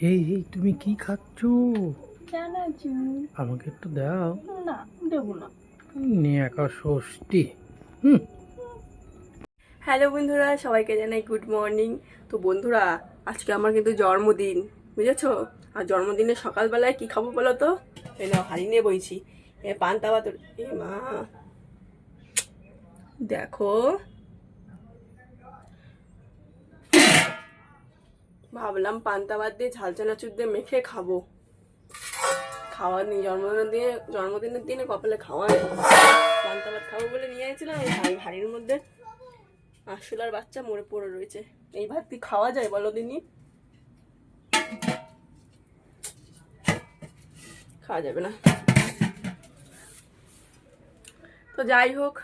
এই এই তুমি কি খাচ্ছ? আমাকে একটু দাও। না দেবো না। নিয়ে একা ষষ্ঠী। হুম। হ্যালো বন্ধুরা সবাইকে জানাই গুড মর্নিং। তো বন্ধুরা আজকে আমার কিন্তু জন্মদিন বুঝেছ? আর জন্মদিনে সকালবেলায় কি খাব বলো তো? এই নাও হাড়ি নিয়ে বইছি। এ পান্তা ভাত এ মা। দেখো ভাবলাম পান্তা ভাত দিয়ে ঝাল চানাচুর দিয়ে মেখে খাব। খাওয়ার নেই, জন্মদিনের দিনে জন্মদিনের দিনে কপালে খাওয়া নেই। পান্তা ভাত খাব বলে নিয়ে গেছিলাম এই ভাই হাড়ির মধ্যে। আশুলার বাচ্চা মরে পড়ে রয়েছে। এই ভাত কি খাওয়া যায় বলো দিনই খাওয়া যাবে না। তো যাই হোক,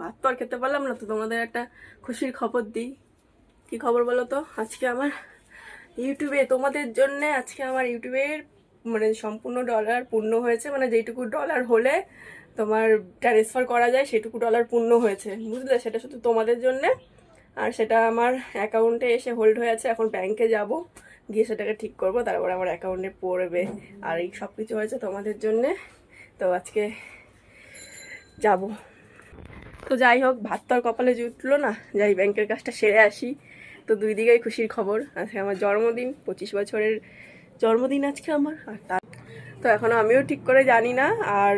ভাত তো আর খেতে পারলাম না, তো তোমাদের একটা খুশির খবর দিই। কি খবর বলো তো, আজকে আমার? ইউটিউবে, তোমাদের জন্য আজকে আমার ইউটিউবের মানে সম্পূর্ণ ডলার পূর্ণ হয়েছে। মানে যেইটুকু ডলার হলে তোমার ট্রান্সফার করা যায়, সেটুকু ডলার পূর্ণ হয়েছে। বুঝলে? সেটা শুধু তোমাদের জন্যে। আর সেটা আমার অ্যাকাউন্টে এসে হোল্ড হয়ে আছে। এখন ব্যাংকে যাব। গিয়ে সেটাকে ঠিক করব। তারপর আমার অ্যাকাউন্টে পড়বে। আর এই সব কিছু হয়েছে তোমাদের জন্যে। তো আজকে যাব। তো যাই হোক, ভাত তো আর কপালে জুটলো না। যাই ব্যাংকের কাজটা সেরে আসি। তো দুই দিকেই খুশির খবর। আজকে আমার জন্মদিন, পঁচিশ বছরের জন্মদিন আজকে আমার, আর তার তো এখনও আমিও ঠিক করে জানি না, আর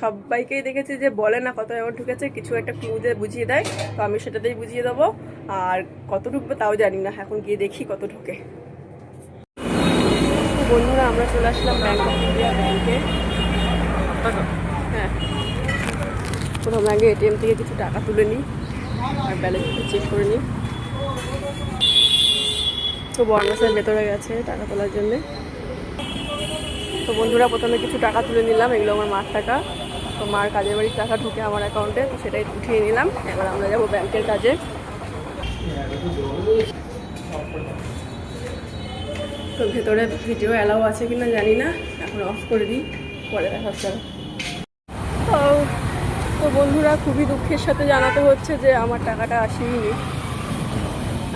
সবাইকেই দেখেছি যে বলে না কত এমন ঢুকেছে কিছু একটা ক্লু দিয়ে বুঝিয়ে দেয়, তো আমি সেটাতেই বুঝিয়ে দেবো, আর কত ঢুকবে তাও জানি না, এখন গিয়ে দেখি কত ঢুকে বন্ধুরা, আমরা চলে আসলাম ব্যাংক। অফ ইন্ডিয়া ব্যাংকে হ্যাঁ। প্রথমে আগে এটিএম থেকে কিছু টাকা তুলে নিই, আর ব্যালেন্স চেক করে নিই। তো বর্ণাসের ভেতরে গেছে টাকা তোলার জন্যে। তো বন্ধুরা, প্রথমে কিছু টাকা তুলে নিলাম, এগুলো আমার মার টাকা। তো মার কাজের বাড়ির টাকা ঢুকে আমার অ্যাকাউন্টে তো সেটাই উঠিয়ে নিলাম। এবার আমরা যাব ব্যাংকের কাজে। তো ভেতরে ভিডিও অ্যালাউ আছে কিনা জানি না, এখন অফ করে দিই, পরে দেখা হচ্ছে তো বন্ধুরা, খুবই দুঃখের সাথে জানাতে হচ্ছে যে আমার টাকাটা আসেনি।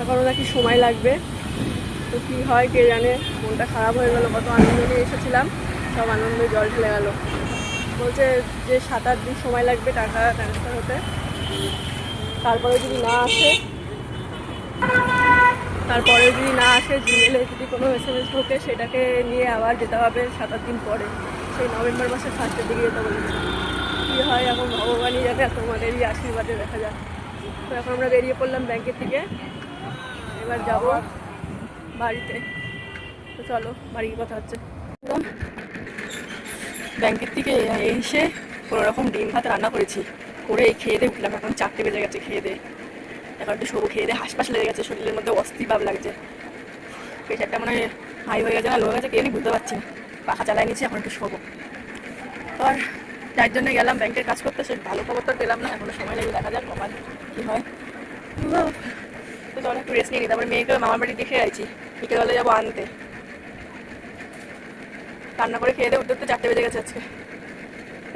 এখনও নাকি সময় লাগবে। তো কী হয় কে জানে, মনটা খারাপ হয়ে গেল, কত আনন্দ নিয়ে এসেছিলাম, সব আনন্দে জল ঢেলে গেল। বলছে যে সাত আট দিন সময় লাগবে টাকা ট্রান্সফার হতে। তারপরে যদি না আসে, তারপরে যদি না আসে জিমেলে যদি কোনো এস এম এস ঢোকে, সেটাকে নিয়ে আবার যেতে হবে সাত আট দিন পরে। সেই নভেম্বর মাসের ফার্স্টের দিকে যেতে বলেছে। কী হয় এখন ভগবানই জানে, তোমাদেরই আশীর্বাদে দেখা যাক। তো এখন আমরা বেরিয়ে পড়লাম ব্যাংকের থেকে এবার যাব বাড়িতে। তো চলো, বাড়ির কথা হচ্ছে। ব্যাংকের থেকে এসে কোনো রকম ডিম ভাত রান্না করেছি। করে খেয়ে দিয়ে উঠলাম, এখন চারটে বেজে গেছে খেয়ে দিয়ে। এখন একটু সবু খেয়ে দিয়ে হাসপাস লেগে গেছে, শরীরের মধ্যে অস্থি ভাব লাগছে। প্রেশারটা মনে হাই হয়ে গেছে না লো হয়ে গেছে আমি বুঝতে পারছি পাখা চালাই নিচ্ছি এখন একটু শোবো। আর যার জন্য গেলাম ব্যাংকের কাজ করতে, সে ভালো খবর তো পেলাম না, এখনও সময় লেগে দেখা যাক কমান কী হয়। তো চলো একটু রেস্ট নিয়ে নিই তারপরে মেয়েকে মামার বাড়ি দেখে আইছি। বিকেলবেলা যাব আনতে। রান্না করে খেয়ে দিয়ে উঠতে উঠতে চারটে বেজে গেছে আজকে।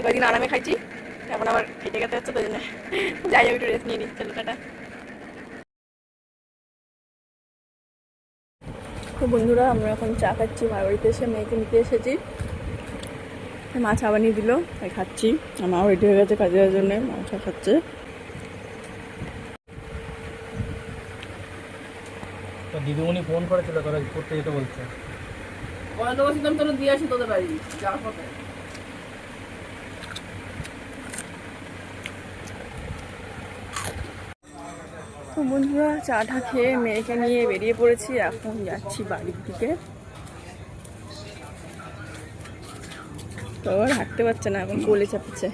কয়েকদিন আরামে খাইছি। এখন আবার খেটে খেতে হচ্ছে তো জন্য যাই হোক, একটু রেস্ট নিয়ে নিই চলো বন্ধুরা, আমরা এখন চা খাচ্ছি। মার বাড়িতে এসে মেয়েকে নিতে এসেছি। মা চা বানিয়ে দিল, তাই খাচ্ছি। আর মাও রেডি হয়ে গেছে কাজের জন্য মা চা খাচ্ছে। দিদিমণি ফোন করেছিল তোরা করতে যেতে বলছে। তোরা দিয়ে আসি তোদের বাড়ি যাওয়ার পথে। তো বন্ধুরা চাটা খেয়ে মেয়েকে নিয়ে বেরিয়ে পড়েছি এখন যাচ্ছি বাড়ির দিকে। তো আর হাঁটতে পারছে না এখন কোলে চাপছে।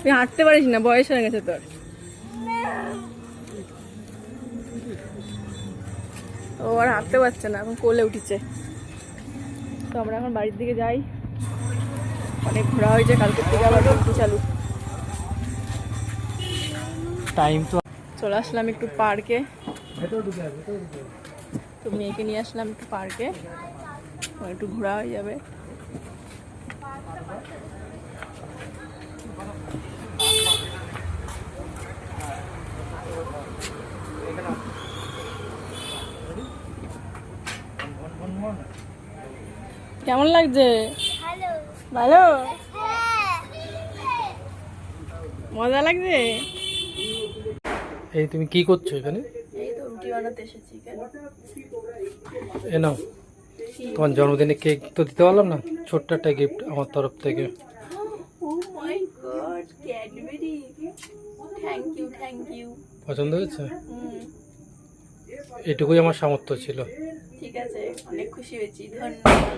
তুই হাঁটতে পারিস না বয়স হয়ে গেছে তোর। ও আর হাঁটতে পারছে না এখন কোলে উঠেছে। তো আমরা এখন বাড়ির দিকে যাই। অনেক ঘোরা হয়েছে কালকের থেকে আবার ঘুরতে চালু। টাইম তো চলে আসলাম একটু পার্কে। তো মেয়েকে নিয়ে আসলাম একটু পার্কে। একটু ঘোরা হয়ে যাবে। কেমন লাগছে? ভালো। মজা লাগছে? এই তুমি কি করছ এখানে? এই তো রুটি বানাতে এসেছি কেন এ নাও। তোমার জন্মদিনে কেক তো দিতে পারলাম না? ছোট্ট একটা গিফট আমার তরফ থেকে। ও my god Cadbury thank you thank you পছন্দ হয়েছে? এটুকুই আমার সামর্থ্য ছিল। ঠিক আছে অনেক খুশি হয়েছি ধন্যবাদ।